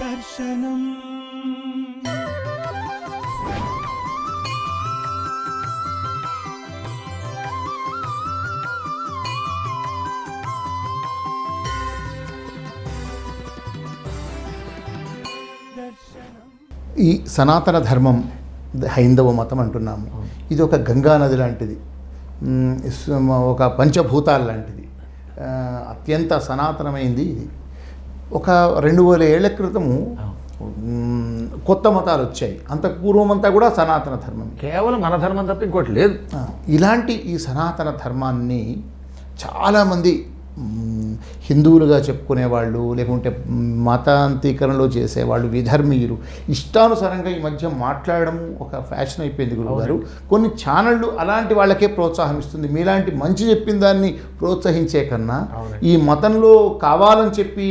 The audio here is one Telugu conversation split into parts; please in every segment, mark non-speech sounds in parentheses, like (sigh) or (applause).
దర్శనం. ఈ సనాతన ధర్మం హైందవ మతం అంటున్నాము. ఇది ఒక గంగా నది లాంటిది. ఒక పంచభూతాలు లాంటిది. అత్యంత సనాతనమైంది ఇది. ఒక రెండు వేల ఏళ్ళ క్రితము కొత్త మతాలు వచ్చాయి. అంతకు పూర్వమంతా కూడా సనాతన ధర్మం. కేవలం మన ధర్మం తప్ప ఇంకోటి లేదు. ఇలాంటి ఈ సనాతన ధర్మాన్ని చాలామంది హిందువులుగా చెప్పుకునేవాళ్ళు లేకుంటే మతాంతీకరణలో చేసేవాళ్ళు విధర్మీయులు. ఇష్టానుసారంగా ఈ మధ్య మాట్లాడడం ఒక ఫ్యాషన్ అయిపోయింది గురువుగారు కొన్ని ఛానళ్ళు అలాంటి వాళ్ళకే ప్రోత్సాహం ఇస్తుంది. మీలాంటి మంచి చెప్పిన దాన్ని ప్రోత్సహించే కన్నా. ఈ మతంలో కావాలని చెప్పి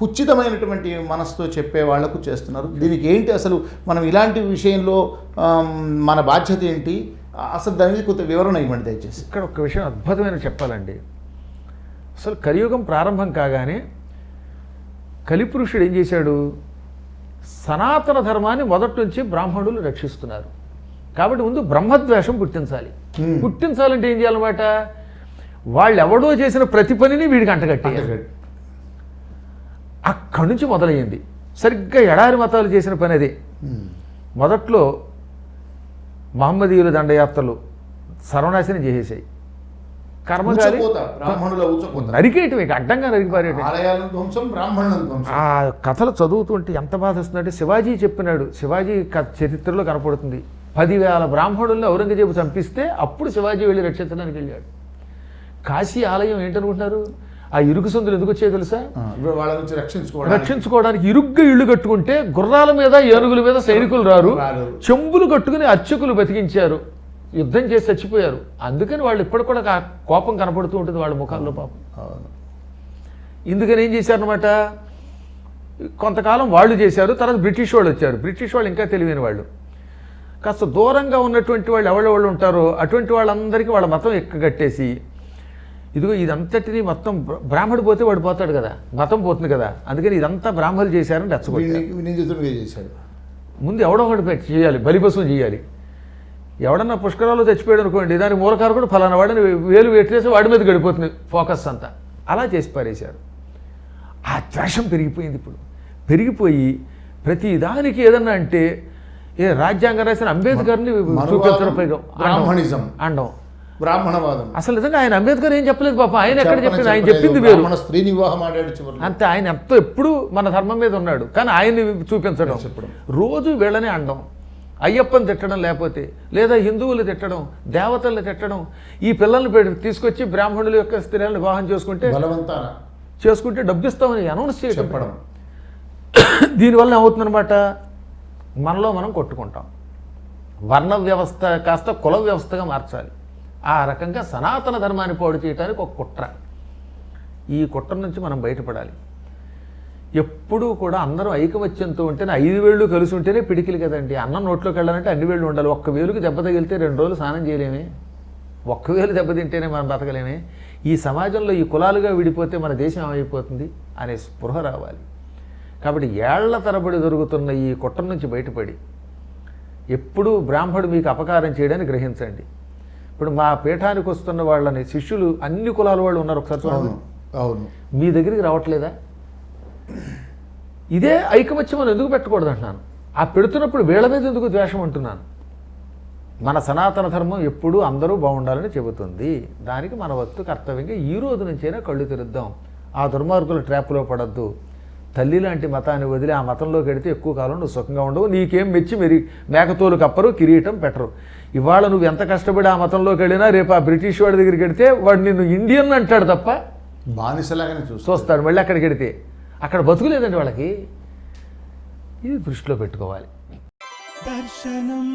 కుచితమైనటువంటి మనసుతో చెప్పే వాళ్ళకు చేస్తున్నారు. దీనికి ఏంటి అసలు మనం ఇలాంటి విషయంలో మన బాధ్యత ఏంటి? అసలు దాని మీద కొంత వివరణ ఇవ్వండి దయచేసి. ఇక్కడ ఒక విషయం అద్భుతమైన చెప్పాలండి. అసలు కలియుగం ప్రారంభం కాగానే కలిపురుషుడు ఏం చేశాడు? సనాతన ధర్మాన్ని మొదటి నుంచి బ్రాహ్మణులు రక్షిస్తున్నారు. కాబట్టి ముందు బ్రహ్మద్వేషం పుట్టించాలి. పుట్టించాలంటే ఏం చేయాలన్నమాట? వాళ్ళు ఎవడో చేసిన ప్రతి పనిని వీడికి అంటగట్టేయాలి. అక్కడి నుంచి మొదలయ్యింది. సరిగ్గా ఎడారి మతాలు చేసిన పని అదే. మొదట్లో మహమ్మదీయుల దండయాత్రలు సర్వనాశనం చేసేసాయి. ఊచకోత నరికేయటం ఇక అడ్డంగా నరికిపారేయటం ఆ కథలు చదువుతుంటే ఎంత బాధ వస్తుందంటే శివాజీ చెప్పినాడు. శివాజీ క- చరిత్రలో కనపడుతుంది. పదివేల బ్రాహ్మణుల్ని ఔరంగజేబు చంపిస్తే అప్పుడు శివాజీ వెళ్ళి రక్షించడానికి వెళ్ళాడు. కాశీ ఆలయం ఏంటనుకుంటున్నారు? ఆ ఇరుకు సందులు ఎందుకు వచ్చాయో తెలుసా? వాళ్ళ నుంచి రక్షించుకోవడానికి. రక్షించుకోవడానికి ఇరుగ్గా ఇళ్ళు కట్టుకుంటే గుర్రాల మీద ఏనుగుల మీద సైనికులు రారు. చెంబులు కట్టుకుని అర్చకులు బతికించారు. యుద్ధం చేసి చచ్చిపోయారు. అందుకని వాళ్ళు ఇప్పటికి కూడా కోపం కనపడుతూ ఉంటుంది వాళ్ళ ముఖాల్లో పాపం. ఇందుకని ఏం చేశారనమాట కొంతకాలం వాళ్ళు చేశారు తర్వాత బ్రిటిష్ వాళ్ళు వచ్చారు. బ్రిటిష్ వాళ్ళు ఇంకా తెలివైన వాళ్ళు. కాస్త దూరంగా ఉన్నటువంటి వాళ్ళు ఎవరెవళ్ళు ఉంటారో అటువంటి వాళ్ళందరికీ వాళ్ళ మతం ఎక్కగట్టేసి ఇదిగో ఇదంతటిని మొత్తం బ్ర- బ్రాహ్మడు పోతే వాడు పోతాడు కదా. మతం పోతుంది కదా. అందుకని ఇదంతా బ్రాహ్మణులు చేశారని రెచ్చగొట్టారు. ముందు ఎవడో ఒకటి చేయాలి బలిపశువు చేయాలి. ఎవడన్నా పుష్కరాల్లో చచ్చిపోయాడు అనుకోండి దాని మూలకారకుడు ఫలానా వాడిని వేలు పెట్టేసి వాడి మీద గడిపోతుంది ఫోకస్ అంతా. అలా చేసి పారేశారు. ఆ ద్వేషం పెరిగిపోయింది ఇప్పుడు. పెరిగిపోయి ప్రతి దానికి ఏదన్నా అంటే ఏ రాజ్యాంగం రాసిన అంబేద్కర్ని చూపించడం పైగా. బ్రాహ్మణిజం. అండం. బ్రాహ్మణవాదం. అసలు నిజంగా ఆయన అంబేద్కర్ ఏం చెప్పలేదు పాప. ఆయన ఎక్కడ చెప్పింది ఆయన. చెప్పింది వేరు. బ్రాహ్మణ స్త్రీ వివాహం ఆడాడు అంతే ఆయన ఎంతో ఎప్పుడు మన ధర్మం మీద ఉన్నాడు. కానీ ఆయన్ని చూపించడం. రోజు వీళ్ళనే అండం. అయ్యప్పని తిట్టడం లేకపోతే లేదా హిందువులు తిట్టడం దేవతల్ని తిట్టడం ఈ పిల్లల్ని పెట్టి తీసుకొచ్చి బ్రాహ్మణుల యొక్క స్త్రీలను వివాహం చేసుకుంటే బలవంతాన చేసుకుంటే డబ్బిస్తామని అనౌన్స్ చేయడం. చెప్పడం. (coughs) దీనివల్ల ఏమవుతుందన్నమాట? మనలో మనం కొట్టుకుంటాం. వర్ణ వ్యవస్థ కాస్త కుల వ్యవస్థగా మార్చాలి. ఆ రకంగా సనాతన ధర్మాన్ని పాడు చేయడానికి ఒక కుట్ర. ఈ కుట్ర నుంచి మనం బయటపడాలి. ఎప్పుడూ కూడా అందరూ ఐకమత్యంతో ఉంటేనే ఐదు వేళ్ళు కలిసి ఉంటేనే పిడికిలు కదండి. అన్నం నోట్లోకి వెళ్ళాలంటే అన్ని వేళ్ళు ఉండాలి. ఒక్క వేలుకి దెబ్బ తగిలితే రెండు రోజులు స్నానం చేయలేమే. ఒక్క వేలు దెబ్బతింటేనే మనం బతకలేమే. ఈ సమాజంలో ఈ కులాలుగా విడిపోతే మన దేశం ఏమైపోతుంది? అనే స్పృహ రావాలి. కాబట్టి ఏళ్ళ తరబడి జరుగుతున్న ఈ కుట్ర నుంచి బయటపడి ఎప్పుడూ బ్రాహ్మడు మీకు అపకారం చేయడానికి గ్రహించండి. ఇప్పుడు మా పీఠానికి వస్తున్న వాళ్ళని శిష్యులు అన్ని కులాల వాళ్ళు ఉన్నారు ఒకసారి చూడండి. అవును. మీ దగ్గరికి రావట్లేదా? ఇదే ఐకమత్యం మనం ఎందుకు పెట్టకూడదు అంటున్నాను ఆ పెడుతున్నప్పుడు వీళ్ళ మీద ఎందుకు ద్వేషం అంటున్నాను? మన సనాతన ధర్మం ఎప్పుడూ అందరూ బాగుండాలని చెబుతుంది. దానికి మన వత్తు కర్తవ్యంగా ఈ రోజు నుంచైనా కళ్ళు తెరుద్దాం. ఆ దుర్మార్గుల ట్రాప్లో పడద్దు. తల్లి లాంటి మతాన్ని వదిలి ఆ మతంలోకి వెడితే ఎక్కువ కాలం నువ్వు సుఖంగా ఉండవు. నీకేం మెచ్చి మెరి మేకతోలు కప్పరు కిరీటం పెట్టరు. ఇవాళ నువ్వు ఎంత కష్టపడి ఆ మతంలోకి వెళ్ళినా రేపు ఆ బ్రిటిష్ వాడి దగ్గరికి వెడితే వాడు నిన్ను ఇండియన్ అంటాడు తప్ప బానిసలాగానే చూస్తాం చూస్తాడు. మళ్ళీ అక్కడికి వెడితే అక్కడ బతుకులేదండి వాళ్ళకి. ఇది దృష్టిలో పెట్టుకోవాలి. దర్శనం.